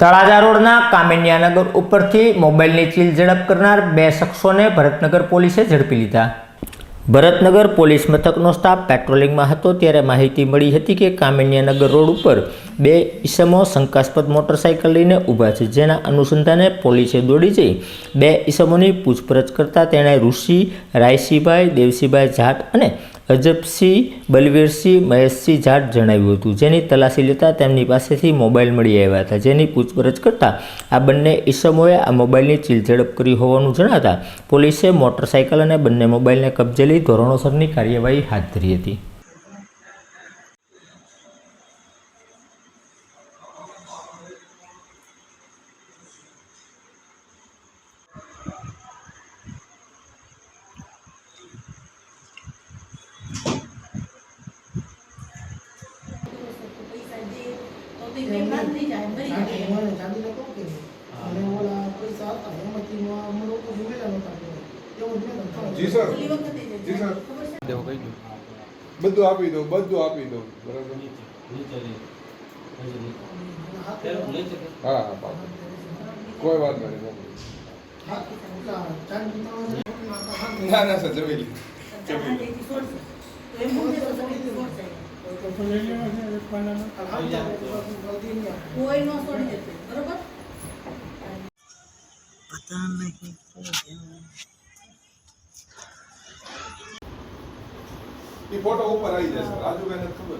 તળાજા રોડના કામિન્યાનગર ઉપરથી મોબાઈલની ચીલ ઝડપ કરનાર બે શખ્સોને ભરતનગર પોલીસે ઝડપી લીધા. ભરતનગર પોલીસ મથકનો સ્ટાફ પેટ્રોલિંગમાં હતો ત્યારે માહિતી મળી હતી કે કામિન્યાનગર રોડ ઉપર બે ઈસમો શંકાસ્પદ મોટરસાઇકલ લઈને ઊભા છે, જેના અનુસંધાને પોલીસે દોડી જઈ બે ઈસમોની પૂછપરછ કરતાં તેણે ઋષિ, રાયસીભાઈ, દેવસીભાઈ જાટ અને અજબસિંહ બલવીરસિંહ મહેશસિંહ જાટ જણાવ્યું હતું. જેની તલાશી લેતા તેમની પાસેથી મોબાઈલ મળી આવ્યા હતા. જેની પૂછપરછ કરતા આ બંને ઈસમોએ આ મોબાઈલની ચીલ ઝડપ કરી હોવાનું જણાતા પોલીસે મોટરસાઇકલ અને બંને મોબાઈલને કબજે લઈ ધોરણોસરની કાર્યવાહી હાથ ધરી હતી. તો થઈ જાય મરી જાય મને ચાંદીને કહું કે અને ઓલા પૈસા હતા એમાંથી માં લોકો ભૂલેલા નહોતા એવું જ મેં કીધું. જી સર. ઓલી વખતે જે જી સર. દેવો કહી દો. બધું આપી દો બધું આપી દો બરાબર? હા હા કોઈ વાત હાથ ના ના સર જમી લીધું હાથેથી છોડશે તો એમ મૂકે તો શરીરથી છોડશે કોઈ નો છોડી દેશે બરોબર એ ફોટો ઉપર આવી જશે. રાજુભાઈને ખબર